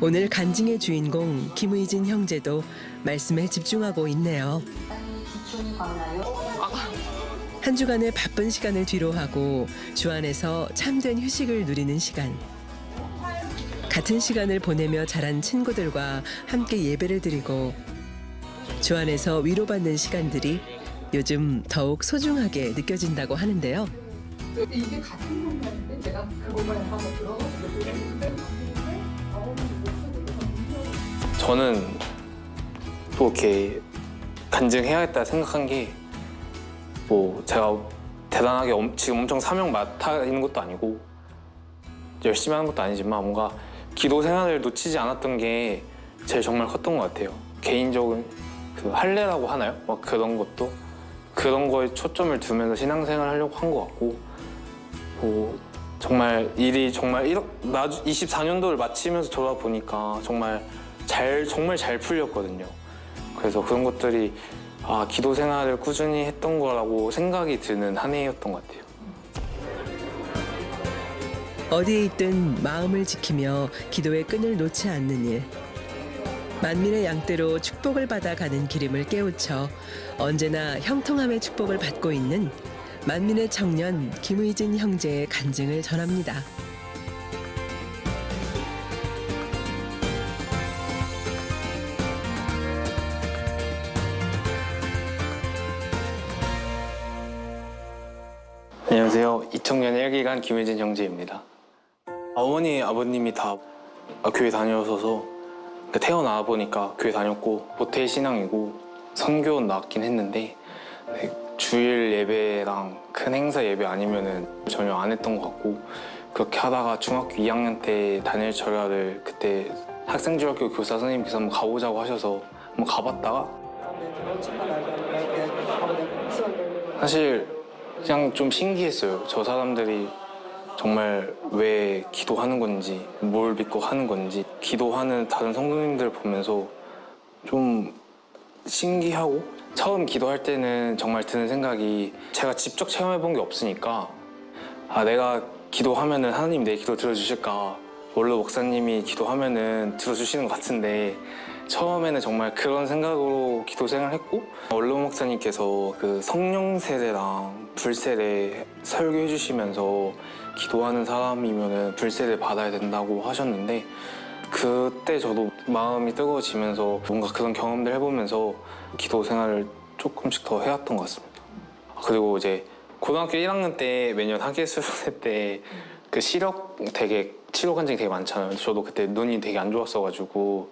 오늘 간증의 주인공 김의진 형제도 말씀에 집중하고 있네요. 한 주간의 바쁜 시간을 뒤로하고 주 안에서 참된 휴식을 누리는 시간. 같은 시간을 보내며 자란 친구들과 함께 예배를 드리고 주 안에서 위로받는 시간들이 요즘 더욱 소중하게 느껴진다고 하는데요. 이게 같은 공간인데 제가 그거만 한번 들어가서 저는 또 이렇게 간증해야겠다 생각한 게 뭐 제가 대단하게 엄- 지금 엄청 사명 맡아 있는 것도 아니고 열심히 하는 것도 아니지만 뭔가 기도 생활을 놓치지 않았던 게 제일 정말 컸던 것 같아요. 개인적인 그 할례라고 하나요? 막 그런 것도 그런 거에 초점을 두면서 신앙생활 하려고 한 것 같고 뭐 정말 일이 정말 1억, 24년도를 마치면서 돌아보니까 정말 잘 정말 잘 풀렸거든요. 그래서 그런 것들이 아 기도 생활을 꾸준히 했던 거라고 생각이 드는 한 해였던 것 같아요. 어디에 있든 마음을 지키며 기도의 끈을 놓지 않는 일. 만민의 양떼로 축복을 받아 가는 기림을 깨우쳐 언제나 형통함의 축복을 받고 있는 만민의 청년 김의진 형제의 간증을 전합니다. 안녕하세요. 2000년 1기간 김혜진 형제입니다. 어머니, 아버님이 다 교회 다녀서서 태어나 보니까 교회 다녔고 모태 신앙이고 선교원 나왔긴 했는데 네, 주일 예배랑 큰 행사 예배 아니면은 전혀 안 했던 것 같고 그렇게 하다가 중학교 2학년 때 단일 철야를 그때 학생중학교 교사 선생님께서 한번 가보자고 하셔서 한번 가봤다가 사실 그냥 좀 신기했어요. 저 사람들이 정말 왜 기도하는 건지, 뭘 믿고 하는 건지, 기도하는 다른 성도님들 보면서 좀 신기하고 처음 기도할 때는 정말 드는 생각이 제가 직접 체험해 본 게 없으니까 아 내가 기도하면은 하나님 내 기도 들어주실까 원래 목사님이 기도하면은 들어주시는 것 같은데 처음에는 정말 그런 생각으로 기도 생활했고 원로 목사님께서 그 성령 세례랑 불세례 설교해 주시면서 기도하는 사람이면은 불세례 받아야 된다고 하셨는데 그때 저도 마음이 뜨거워지면서 뭔가 그런 경험들 해보면서 기도 생활을 조금씩 더 해왔던 것 같습니다. 그리고 이제 고등학교 1학년 때 매년 학예 수련회 때 그 시력 되게 치료 간증이 되게 많잖아요. 저도 그때 눈이 되게 안 좋았어가지고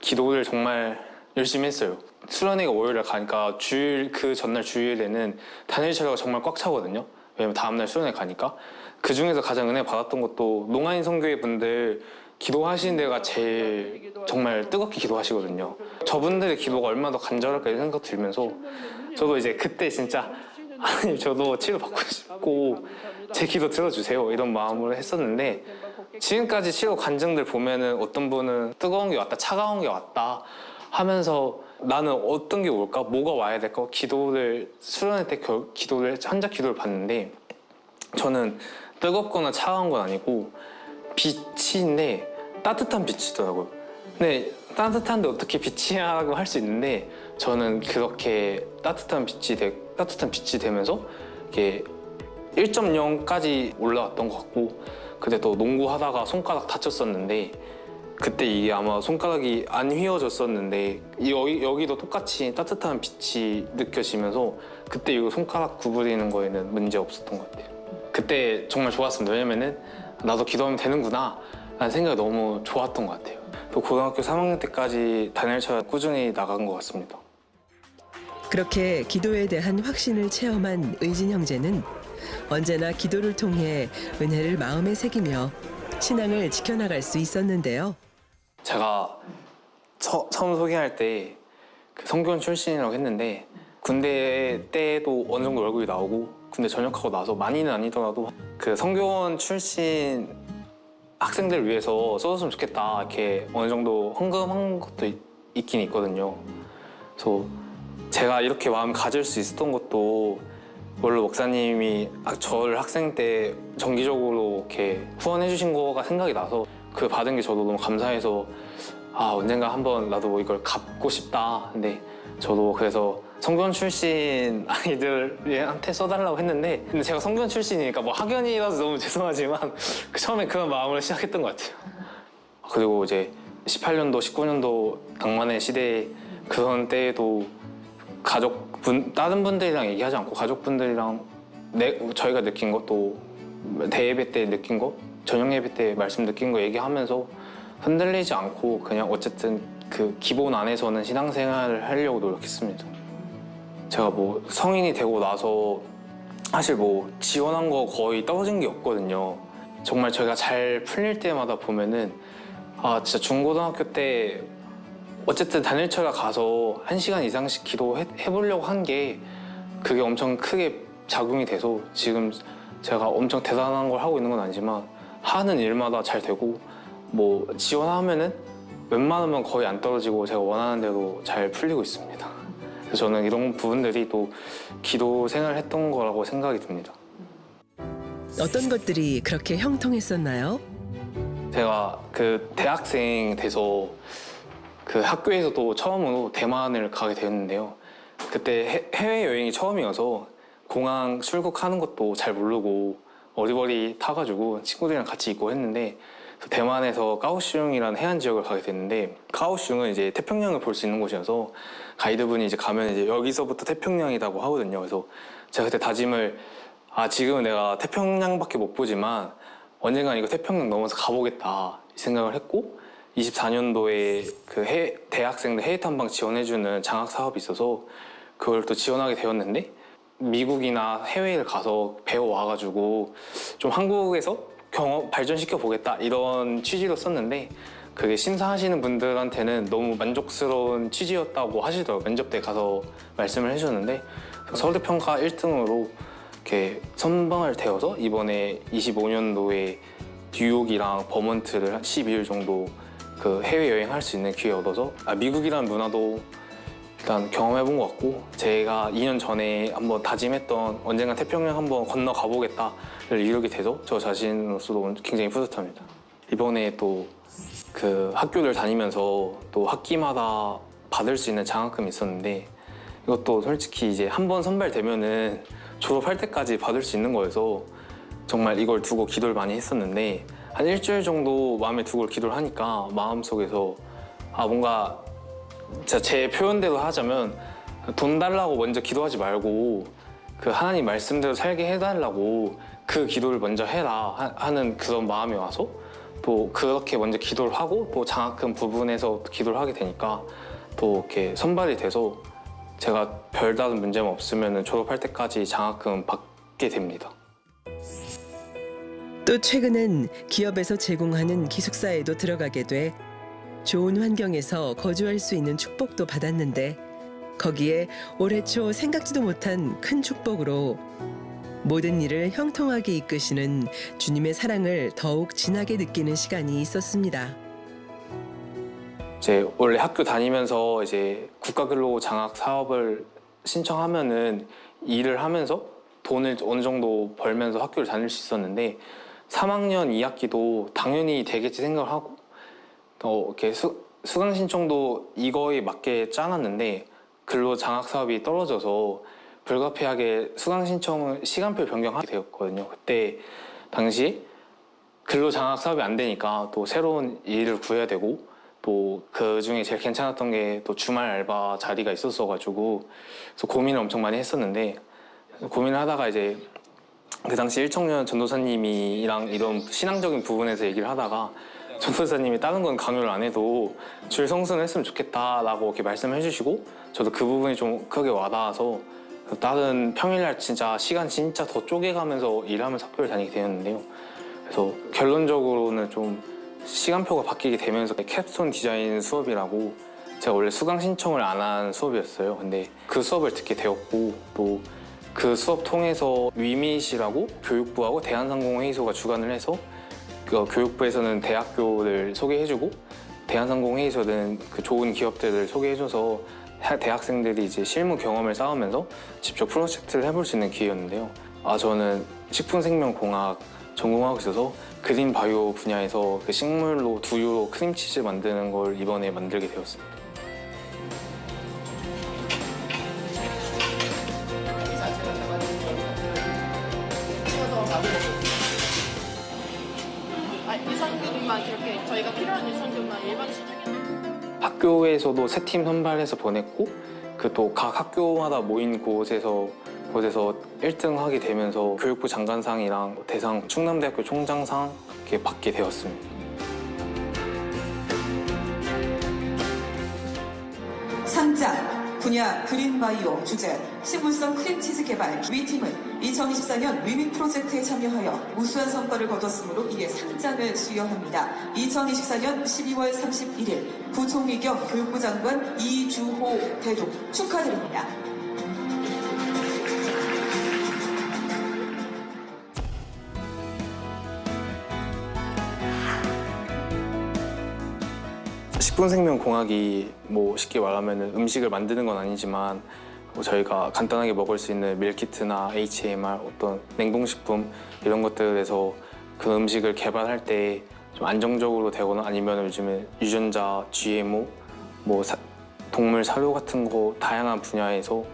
기도를 정말 열심히 했어요. 수련회가 월요일에 가니까 주일 그 전날 주일에는 단일 철야가 정말 꽉 차거든요. 왜냐면 다음날 수련회 가니까 그 중에서 가장 은혜 받았던 것도 농아인 선교회 분들 기도하시는 데가 제일 정말 뜨겁게 기도하시거든요. 저분들의 기도가 얼마나 더 간절할까 이런 생각 들면서 저도 이제 그때 진짜 아니 저도 치료 받고 싶고 제 기도 들어주세요 이런 마음으로 했었는데 지금까지 치료 관증들 보면은 어떤 분은 뜨거운 게 왔다 차가운 게 왔다 하면서 나는 어떤 게 올까 뭐가 와야 될까 기도를 수련회 때 결- 기도를 한자 기도를 봤는데 저는 뜨겁거나 차가운 건 아니고 빛인데 따뜻한 빛이더라고요. 근데 따뜻한데 어떻게 빛이야라고 할 수 있는데 저는 그렇게 따뜻한 빛이 되, 따뜻한 빛이 되면서 이게 1.0까지 올라왔던 것 같고 그때 또 농구하다가 손가락 다쳤었는데 그때 이게 아마 손가락이 안 휘어졌었는데 여기, 여기도 똑같이 따뜻한 빛이 느껴지면서 그때 이거 손가락 구부리는 거에는 문제 없었던 것 같아요. 그때 정말 좋았습니다. 왜냐면은 나도 기도하면 되는구나 라는 생각이 너무 좋았던 것 같아요. 또 고등학교 3학년 때까지 단일차 꾸준히 나간 것 같습니다. 그렇게 기도에 대한 확신을 체험한 의진 형제는 언제나 기도를 통해 은혜를 마음에 새기며 신앙을 지켜나갈 수 있었는데요. 제가 처, 음 소개할 때 그 성교원 출신이라고 했는데 군대 때도 어느 정도 얼굴이 나오고 군대 전역하고 나서 많이는 아니더라도 그 성교원 출신 학생들을 위해서 써줬으면 좋겠다 이렇게 어느 정도 헌금한 것도 있, 있긴 있거든요. 그래서 제가 이렇게 마음 가질 수 있었던 것도 원래 목사님이 아, 저를 학생 때 정기적으로 이렇게 후원해 주신 거가 생각이 나서 그 받은 게 저도 너무 감사해서 아 언젠가 한번 나도 뭐 이걸 갚고 싶다. 근데 저도 그래서 성견 출신 아이들한테 써달라고 했는데 근데 제가 성견 출신이니까 뭐 학연이라서 너무 죄송하지만 그 처음에 그런 마음으로 시작했던 것 같아요. 그리고 이제 18년도, 19년도 낭만의 시대 그런 때에도 가족 분 다른 분들이랑 얘기하지 않고 가족분들이랑 내, 저희가 느낀 것도 대예배 때 느낀 거, 저녁 예배 때 말씀 느낀 거 얘기하면서 흔들리지 않고 그냥 어쨌든 그 기본 안에서는 신앙생활을 하려고 노력했습니다. 제가 뭐 성인이 되고 나서 사실 뭐 지원한 거 거의 떨어진 게 없거든요. 정말 저희가 잘 풀릴 때마다 보면은 아 진짜 중고등학교 때 어쨌든 단일처가 가서 한 시간 이상씩 기도해 해보려고 한 게 그게 엄청 크게 작용이 돼서 지금 제가 엄청 대단한 걸 하고 있는 건 아니지만 하는 일마다 잘 되고 뭐 지원하면은 웬만하면 거의 안 떨어지고 제가 원하는 대로 잘 풀리고 있습니다. 그래서 저는 이런 부분들이 또 기도 생활을 했던 거라고 생각이 듭니다. 어떤 것들이 그렇게 형통했었나요? 제가 그 대학생 돼서 그 학교에서도 처음으로 대만을 가게 되었는데요. 그때 해외 여행이 처음이어서 공항 출국하는 것도 잘 모르고 어리버리 타가지고 친구들이랑 같이 있고 했는데 그 대만에서 까오슝이라는 해안 지역을 가게 됐는데 까오슝은 이제 태평양을 볼 수 있는 곳이어서 가이드분이 이제 가면 이제 여기서부터 태평양이라고 하거든요. 그래서 제가 그때 다짐을 아 지금은 내가 태평양밖에 못 보지만 언젠간 이거 태평양 넘어서 가보겠다 이 생각을 했고 24년도에 그 해, 대학생들 해외 탐방 지원해주는 장학 사업이 있어서 그걸 또 지원하게 되었는데 미국이나 해외를 가서 배워 와가지고 좀 한국에서 경험 발전시켜 보겠다 이런 취지로 썼는데 그게 심사하시는 분들한테는 너무 만족스러운 취지였다고 하시더라고요. 면접 때 가서 말씀을 해주셨는데 서울대 평가 1등으로 이렇게 선방을 되어서 이번에 25년도에 뉴욕이랑 버먼트를 한 12일 정도 그 해외 여행할 수 있는 기회 얻어서 아, 미국이라는 문화도 일단 경험해본 것 같고 제가 2년 전에 한번 다짐했던 언젠가 태평양 한번 건너 가 보겠다를 이루게 돼서 저 자신으로서도 굉장히 뿌듯합니다. 이번에 또 그 학교를 다니면서 또 학기마다 받을 수 있는 장학금이 있었는데 이것도 솔직히 이제 한 번 선발되면은 졸업할 때까지 받을 수 있는 거여서 정말 이걸 두고 기도를 많이 했었는데 한 일주일 정도 마음에 두고 기도를 하니까 마음속에서 아 뭔가 제 표현대로 하자면 돈 달라고 먼저 기도하지 말고 그 하나님 말씀대로 살게 해달라고 그 기도를 먼저 해라 하- 하는 그런 마음이 와서 또 그렇게 먼저 기도를 하고 또 장학금 부분에서 기도를 하게 되니까 또 이렇게 선발이 돼서 제가 별다른 문제만 없으면 졸업할 때까지 장학금 받게 됩니다. 또 최근엔 기업에서 제공하는 기숙사에도 들어가게 돼 좋은 환경에서 거주할 수 있는 축복도 받았는데 거기에 올해 초 생각지도 못한 큰 축복으로 모든 일을 형통하게 이끄시는 주님의 사랑을 더욱 진하게 느끼는 시간이 있었습니다. 이제 원래 학교 다니면서 이제 국가근로 장학 사업을 신청하면은 일을 하면서 돈을 어느 정도 벌면서 학교를 다닐 수 있었는데 3학년 2학기도 당연히 되겠지 생각을 하고 어, 이렇게 수, 수강 신청도 이거에 맞게 짜놨는데 근로 장학 사업이 떨어져서 불가피하게 수강 신청을 시간표 변경하게 되었거든요. 그때 당시 근로 장학 사업이 안 되니까 또 새로운 일을 구해야 되고 또 그 중에 제일 괜찮았던 게 또 주말 알바 자리가 있었어가지고 그래서 고민을 엄청 많이 했었는데 고민을 하다가 이제 그 당시 일청년 전도사님이랑 이런 신앙적인 부분에서 얘기를 하다가 전도사님이 다른 건 강요를 안 해도 줄 성수는 했으면 좋겠다라고 이렇게 말씀해 주시고 저도 그 부분이 좀 크게 와닿아서 다른 평일날 진짜 시간 진짜 더 쪼개가면서 일하면서 학교를 다니게 되었는데요. 그래서 결론적으로는 좀 시간표가 바뀌게 되면서 캡스톤 디자인 수업이라고 제가 원래 수강 신청을 안 한 수업이었어요. 근데 그 수업을 듣게 되었고 또 그 수업 통해서 위밋이라고 교육부하고 대한상공회의소가 주관을 해서 그 교육부에서는 대학교를 소개해주고 대한상공회의소는 그 좋은 기업들을 소개해줘서 하- 대학생들이 이제 실무 경험을 쌓으면서 직접 프로젝트를 해볼 수 있는 기회였는데요. 아 저는 식품생명공학 전공하고 있어서 그린 바이오 분야에서 그 식물로 두유로 크림치즈 만드는 걸 이번에 만들게 되었습니다. 아, 유산균만 이렇게 저희가 필요한 유산균만 일반 시중에 학교에서도 세 팀 선발해서 보냈고 그 또 각 학교마다 모인 곳에서 곳에서 1등 하게 되면서 교육부 장관상이랑 대상 충남대학교 총장상 받게 되었습니다. 분야 그린바이오 주제 식물성 크림치즈 개발 위 팀은 2024년 위민 프로젝트에 참여하여 우수한 성과를 거뒀으므로 이에 상장을 수여합니다. 2024년 12월 31일 부총리 겸 교육부 장관 이주호 대독 축하드립니다. 식품생명공학이 뭐 쉽게 말하면 음식을 만드는 건 아니지만 뭐 저희가 간단하게 먹을 수 있는 밀키트나 HMR 어떤 냉동식품 이런 것들에서 그 음식을 개발할 때 좀 안정적으로 되거나 아니면 요즘에 유전자, GMO, 뭐 사- 동물 사료 같은 거 다양한 분야에서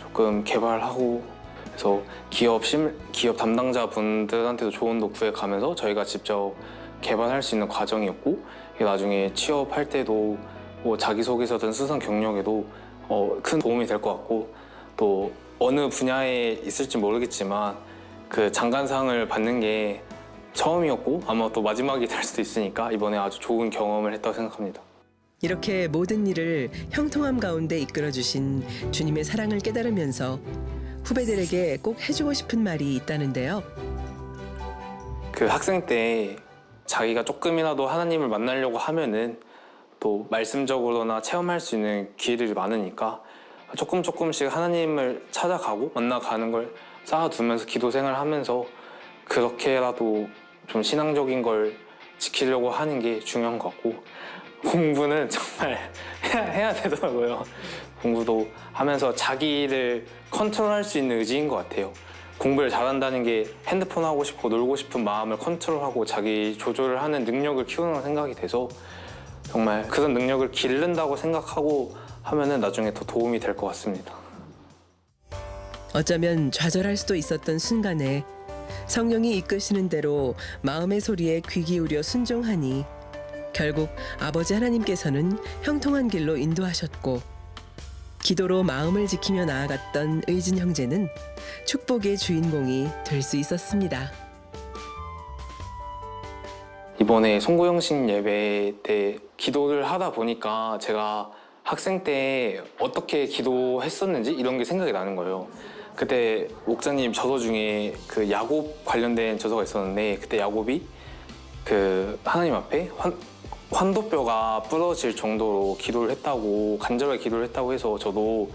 조금 개발하고 그래서 기업 심 기업 담당자 분들한테도 조언도 구해 가면서 저희가 직접 개발할 수 있는 과정이었고 나중에 취업할 때도 뭐 자기소개서든 수상 경력에도 어, 큰 도움이 될 것 같고 또 어느 분야에 있을지 모르겠지만 그 장관상을 받는 게 처음이었고 아마 또 마지막이 될 수도 있으니까 이번에 아주 좋은 경험을 했다고 생각합니다. 이렇게 모든 일을 형통함 가운데 이끌어 주신 주님의 사랑을 깨달으면서 후배들에게 꼭 해주고 싶은 말이 있다는데요. 그 학생 때 자기가 조금이라도 하나님을 만나려고 하면은 또 말씀적으로나 체험할 수 있는 기회들이 많으니까 조금 조금씩 하나님을 찾아가고 만나가는 걸 쌓아두면서 기도 생활하면서 그렇게라도 좀 신앙적인 걸 지키려고 하는 게 중요한 것 같고 공부는 정말 해야, 해야 되더라고요. 공부도 하면서 자기를 컨트롤할 수 있는 의지인 것 같아요. 공부를 잘한다는 게 핸드폰 하고 싶고 놀고 싶은 마음을 컨트롤하고 자기 조절을 하는 능력을 키우는 생각이 돼서 정말 그런 능력을 기른다고 생각하고 하면은 나중에 더 도움이 될 것 같습니다. 어쩌면 좌절할 수도 있었던 순간에 성령이 이끄시는 대로 마음의 소리에 귀 기울여 순종하니 결국 아버지 하나님께서는 형통한 길로 인도하셨고 기도로 마음을 지키며 나아갔던 의진 형제는 축복의 주인공이 될 수 있었습니다. 이번에 송구영신 예배 때 기도를 하다 보니까 제가 학생 때 어떻게 기도했었는지 이런 게 생각이 나는 거예요. 그때 목사님 저서 중에 그 야곱 관련된 저서가 있었는데 그때 야곱이 그 하나님 앞에 환, 환도뼈가 부러질 정도로 기도를 했다고 간절하게 기도를 했다고 해서 저도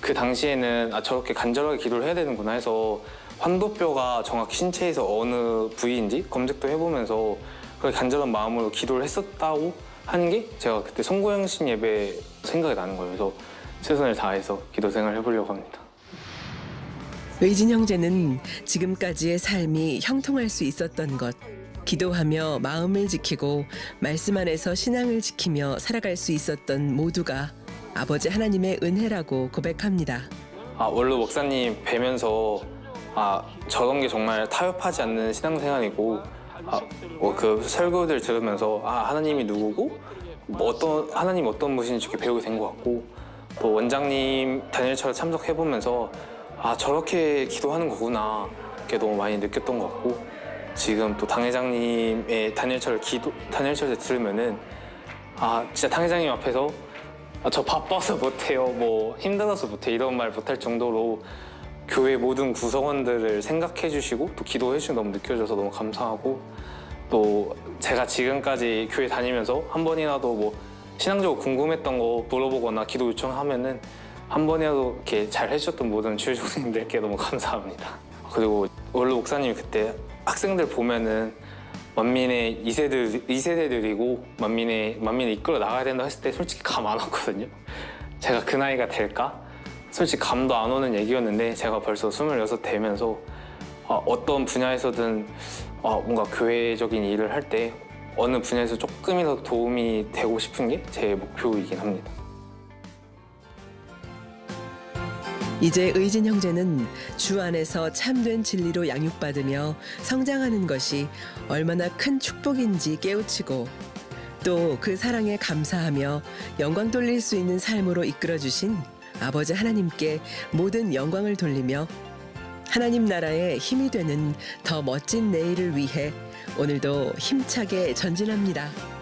그 당시에는 아 저렇게 간절하게 기도를 해야 되는구나 해서 환도뼈가 정확히 신체에서 어느 부위인지 검색도 해보면서 그렇게 간절한 마음으로 기도를 했었다고 하는 게 제가 그때 송구영신 예배 생각이 나는 거예요. 그래서 최선을 다해서 기도 생활을 해보려고 합니다. 의진 형제는 지금까지의 삶이 형통할 수 있었던 것, 기도하며 마음을 지키고 말씀 안에서 신앙을 지키며 살아갈 수 있었던 모두가 아버지 하나님의 은혜라고 고백합니다. 아 원로 목사님 뵈면서 아 저런 게 정말 타협하지 않는 신앙생활이고 아 뭐그 설교들 들으면서 아 하나님이 누구고 뭐 어떤 하나님 어떤 분이신지 이렇게 배우게 된 것 같고 또 원장님 단일처를 참석해 보면서 아 저렇게 기도하는 거구나 이렇게 너무 많이 느꼈던 것 같고 지금 또 당회장님의 단일처를 기도 단일처를 들으면은 아 진짜 당회장님 앞에서 아, 저 바빠서 못해요. 뭐 힘들어서 못해 이런 말 못할 정도로 교회 모든 구성원들을 생각해 주시고 또 기도해 주시는 너무 느껴져서 너무 감사하고 또 제가 지금까지 교회 다니면서 한 번이라도 뭐 신앙적으로 궁금했던 거 물어보거나 기도 요청하면은 한 번이라도 이렇게 잘 해주셨던 모든 주일 종님들께 너무 감사합니다. 그리고 원로 목사님이 그때 학생들 보면은 만민의 2세들, 2세대들이고 만민의, 만민을 이끌어 나가야 된다 했을 때 솔직히 감 안 왔거든요. 제가 그 나이가 될까? 솔직히 감도 안 오는 얘기였는데 제가 벌써 26 되면서 어, 어떤 분야에서든 아, 뭔가 교회적인 일을 할 때 어느 분야에서 조금이라도 도움이 되고 싶은 게 제 목표이긴 합니다. 이제 의진 형제는 주 안에서 참된 진리로 양육받으며 성장하는 것이 얼마나 큰 축복인지 깨우치고 또 그 사랑에 감사하며 영광 돌릴 수 있는 삶으로 이끌어 주신 아버지 하나님께 모든 영광을 돌리며 하나님 나라의 힘이 되는 더 멋진 내일을 위해 오늘도 힘차게 전진합니다.